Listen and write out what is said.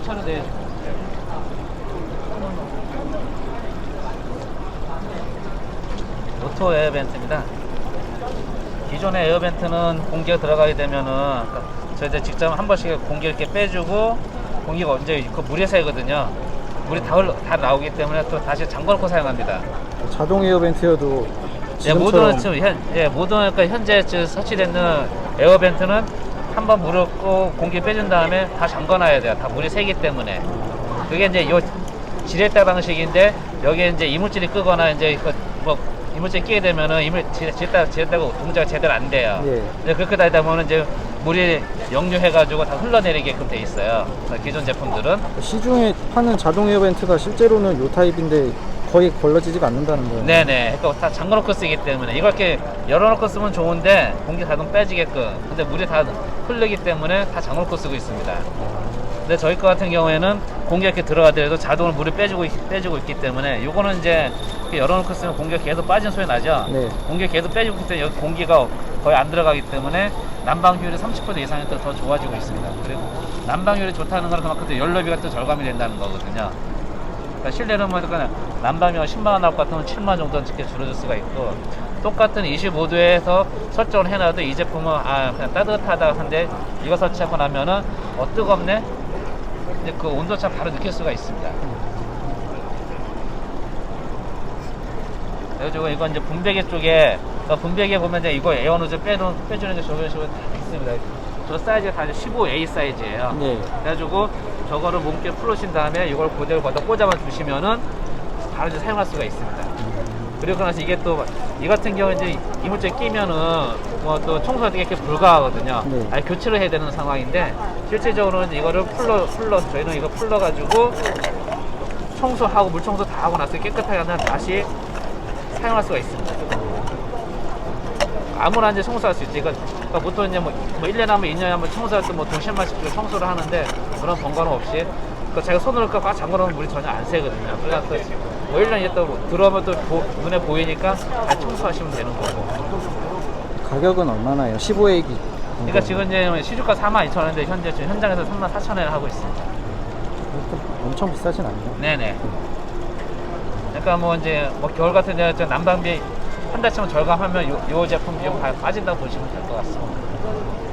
주차는 내 로토 에어벤트입니다. 기존의 에어벤트는 공기가 들어가게 되면은 저 이제 직접 한 번씩 공기 이렇게 빼주고 공기가 언제 그 물에 새거든요. 물이 다, 흘러, 다 나오기 때문에 또 다시 잠궈놓고 사용합니다. 자동 에어벤트여도 예, 모든 지금 현, 예, 모든 그러니까 현재 지금 설치되는 에어벤트는 한 번 물을 고 공기 빼준 다음에 다 잠궈놔야 돼요. 다 물이 새기 때문에. 그게 이제 요 지렛대 방식인데 여기에 이제 이물질이 끄거나 이제 그뭐 이물질이 끼게 되면은 이물 지렛- 지렛대 지렛대가 동작이 제대로 안 돼요. 예. 그렇게 되다 보면 이제 물이 역류해가지고 다 흘러내리게끔 돼 있어요. 기존 제품들은. 시중에 파는 자동 에어벤트가 실제로는 요 타입인데 거의 걸러지지가 않는다는 거예요. 네네. 그러니까 다 잠궈놓고 쓰기 때문에 이걸 이렇게 열어놓고 쓰면 좋은데 공기 자동 빼지게끔. 근데 물이 다 흐르기 때문에 다 잠궈놓고 쓰고 있습니다. 근데 저희 거 같은 경우에는 공기가 이렇게 들어가더라도 자동으로 물을 빼주고 있- 빼주고 있기 때문에 요거는 이제 이렇게 열어놓고 쓰면 공기가 계속 빠진 소리 나죠. 네. 공기가 계속 빼주고 있기 때문에 여기 공기가 거의 안 들어가기 때문에 난방률이 30% 이상이 또 더 좋아지고 있습니다. 그리고 난방률이 좋다는 거는 그만큼 또 연료비가 또 절감이 된다는 거거든요. 그러니까 실내는 뭐 그러니까 난방비가 10만 원 나올 것 같으면 7만 원 정도는 이렇게 줄어들 수가 있고 똑같은 25도에서 설정을 해놔도 이 제품은 아 그냥 따뜻하다 한데 이거 설치하고 나면은 어 뜨겁네 이제 그 온도차 바로 느낄 수가 있습니다. 그리고 이건 이제 분배기 쪽에 그러니까 분배기에 보면 이제 이거 에어노즈 빼는 빼주는 게 저런 식으로 다 있습니다. 저 사이즈가 다 15A 사이즈예요. 네. 그래가지고 저거를 몸께 풀으신 다음에 이걸 그대로 갖다 꽂아만 주시면은 바로 이제 사용할 수가 있습니다. 그리고 나서 이게 또 이 같은 경우 이제 이물질 끼면은 뭐 또 청소가 되게 불가하거든요. 네. 아예 교체를 해야 되는 상황인데 실질적으로는 이거를 풀러 풀러 저희는 이거 풀러 가지고 청소하고 물 청소 다 하고 나서 깨끗하게 하면 다시 사용할 수가 있습니다. 아무나 이제 청소할 수 있지. 이거 그러니까 보통 이제 뭐, 뭐 1년에 한 번, 2년에 한 번 청소할 때뭐 동시만씩 청소를 하는데 그런 번거로움 없이 그 제가 손으로 꽉 잠궈놓으면 물이 전혀 안 새거든요. 그러니까 뭐 1년 있다 가 들어오면 또 보- 눈에 보이니까 다 청소하시면 되는 거고. 가격은 얼마나요? 15액이. 그러니까 지금 이제 시주가 4만 2천 원인데 현재 지금 현장에서 3만 4천 원에 하고 있습니다. 엄청 비싸진 않네요. 네네. 그러니까 뭐 이제 뭐 겨울 같은 데저 난방비 한 달치만 절감하면 요, 요 제품 좀 빠- 빠진다고 보시면 될 것 같습니다.